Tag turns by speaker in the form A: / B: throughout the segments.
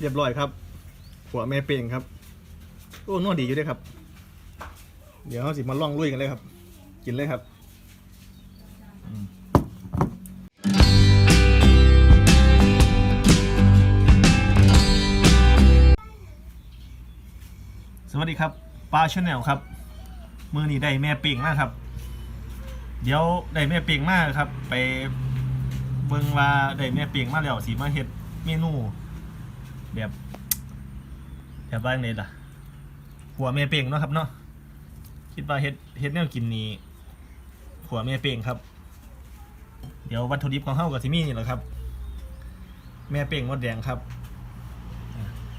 A: เรียบร้อยครับ หัวแม่เป่งครับโอ้นวดดีอยู่ด้วยครับ เดี๋ยวเราสิมาล่องลุยกันเลยครับ กินเลยครับสวัสดีครับปลาชแนลครับ มือนี้ได้แม่เป่งมากครับ เดี๋ยวได้แม่เป่งมากครับ ไปเบิ่งว่าได้แม่เป่งมาแล้วสีมาเฮ็ดเมนู แบบแบบว่าไงล่ะ หัวแม่เป่งเนาะครับเนาะคิดว่าเฮ็ดเฮ็ดแนวกินนี้หัวแม่เป่งครับ เดี๋ยววัตถุดิบของเฮากับซิมี่นี่แหละครับ แม่เป่งมดแดงครับ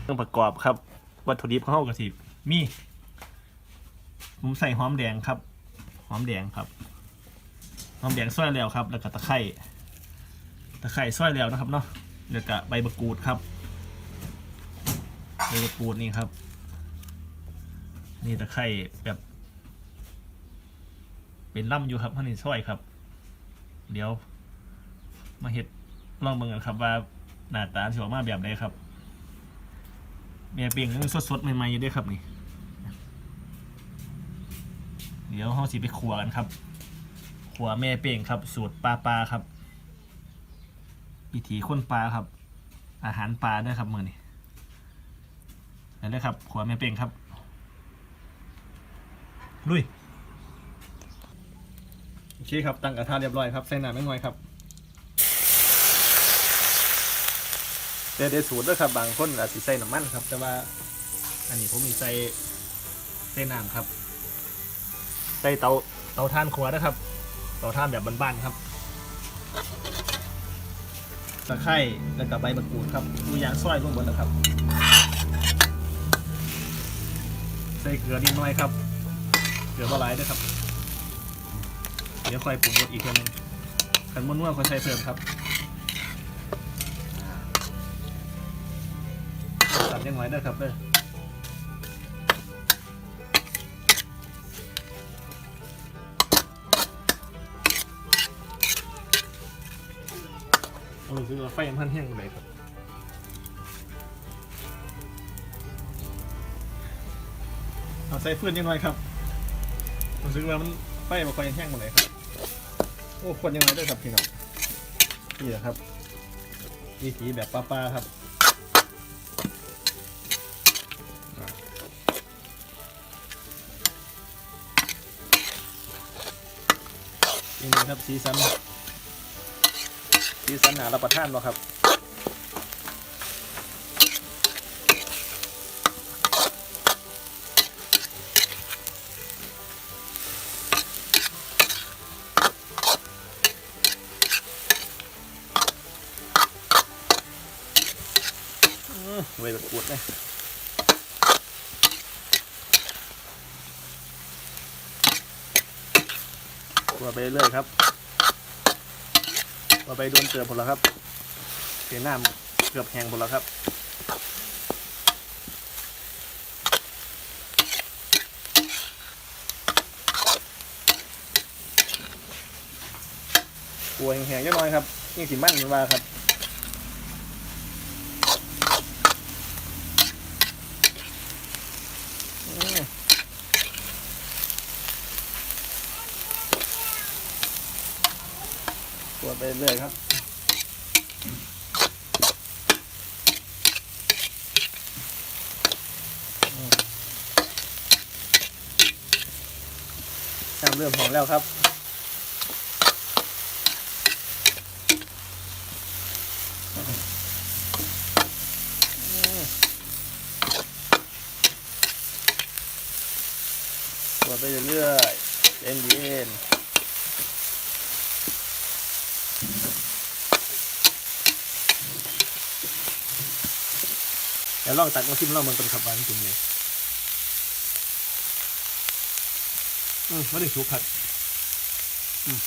A: เครื่องประกอบครับ วัตถุดิบของเฮากับสิมีผมใส่หอมแดงครับ หอมแดงครับ หอมแดงซอยแล้วครับ แล้วก็ตะไคร้ตะไคร้ซอยแล้วนะครับเนาะแล้วก็ใบมะกรูดครับ ใบมะกรูดนี่ครับ นี่ตะไคร่แบบ เป็นล่ำอยู่ครับท่านนี่ช่วยครับ เดี๋ยว มาเห็ดลองเบิ่งกันครับว่าหน้าตาสิออกมาแบบไหนครับเมียเปียงยังสดๆใหม่ๆอยู่ด้วยครับนี่ เดี๋ยวเราสิไปขัวกันครับขัวแม่เปียงครับ สูตรปลาปลาครับวิถีคนปลาครับ อาหารปลาด้วยครับมือนี่ นั่นเลยครับขวาแม่เป่งครับ ลุยโอเคครับตั้งกระทะเรียบร้อยครับใส่น้ำไม่น้อยครับแต่เดยวสูตรด้วยครับบางคนอาจจะใส่น้ำมันครับ แต่ว่าอันนี้ผมมีใส่ใส่น้ำครับ ใส่เตาเตาท่านครัวนะครับ เตาท่านแบบบ้านๆครับตะไคร้แล้วก็ใบมะกรูดครับดูยางซอยลงหมดแล้วครับ ใส่เกลือนิดหน่อยครับ เกลือละลายด้วยครับ เดี๋ยวค่อยปรุงรสอีกทีนึงขันม้วนๆค่อยใส่เพิ่มครับตัดยังไงได้ครับเด้อรู้สึกว่าไฟมันแห้งเลยครับ เอาใส่ฟืนนิดหน่อยครับรู้สึกว่ามันไฟมันค่อยแห้งหมดเลยครับ โอ้ควรยังไงด้วยครับพี่น้องนี่แหละครับวิถีแบบป้าๆครับอะนี่นะครับสีสันสีสันหนารับประทานเนาะครับ เวลาปวดเลยตัวไปเรื่อยครับตัวไปโดนเตือผลแล้วครับเสียน้ำเกือบแห้งหมดแล้วครับกลัวแห้งๆนิดหน่อยครับนี่สิมั่นมาครับ อืม ตัวไปเรื่อยครับอืมน้ำเริ่มหอมแล้วครับ อืม ตัวไปเรื่อยๆเย็นเย็น เดี๋ยวลองตักมาชิมลองมันกันครับว่าจริงเลยอืมไม่ได้สุกครับอืม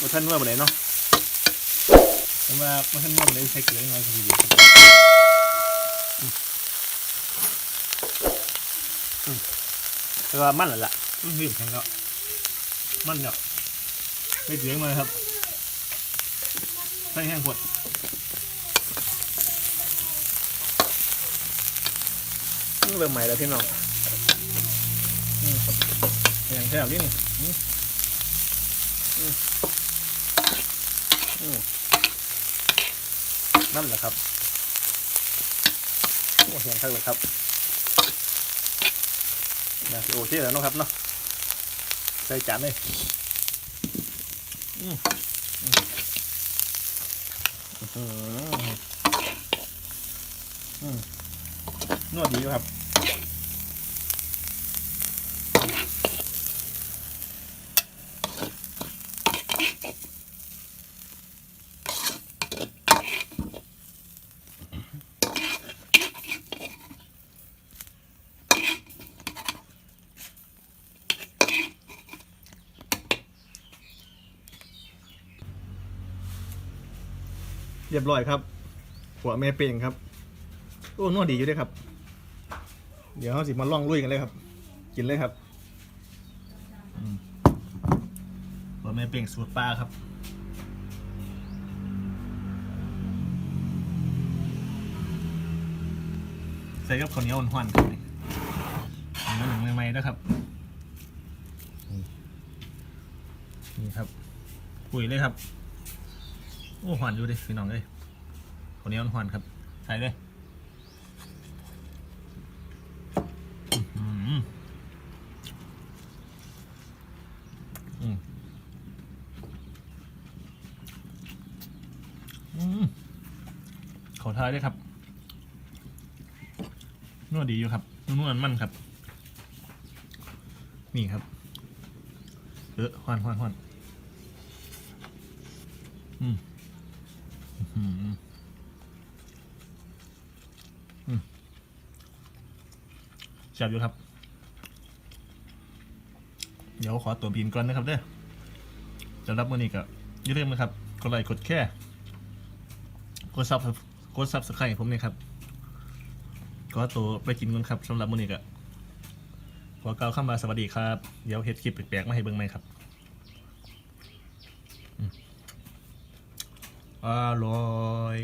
A: มาท่านว่าบ่ไหนเนาะแต่ว่ามาท่านว่าบ่ไหนใช้เกลือยังไงพอดีครับอืมแต่ว่ามันแหละล่ะมันรีบแข็งแล้วมันเนาะไม่เสียงมาเลยครับใส่แห้งขวด เริ่มใหม่แล้วพี่น้องอืมครับอย่างแซ่บนี่นี่นั่นแหละครับโอ้เห็นครับเลยครับนะโอเคแล้วนะครับเนาะใส่จานเลยอืมอืมนวดดีครับ รียบร้อยครับหัวแม่เป่งครับโอ้นวดดีอยู่ด้วยครับ เดี๋ยวเราสิมาล่องลุยกันเลยครับ กินเลยครับหัวแม่เป่งสูตรปลาครับใส่กับข้าวเหนียวหวานๆครับนี่เนื้อหนึ่งใหม่ๆนะครับ นี่ครับปุ๋ยเลยครับ โอ้หวานอยู่ดิพี่น้องเอ้ยคนนี้มันหวานครับ ใส่เลยอื้อหืออืมอืมขอทายด้วยครับนวดดีอยู่ครับนวดมันครับ นี่ครับ เออหวานหวานหวานอืม แซ่บอยู่ครับ เดี๋ยวขอตัวบินก่อนนะครับเด้อจะรับมือนี้ก็อย่าลืมนะครับ กดไลค์กดแค่กดซับกดซับสไครต์ผมนี่ครับก็ตัวไปกินกันครับสำหรับมือนี้ก็ขอกล่าวคำว่าสวัสดีครับ เดี๋ยวเฮ็ดคลิปแปลกๆมาให้เบิ่งไหมครับ อร่อย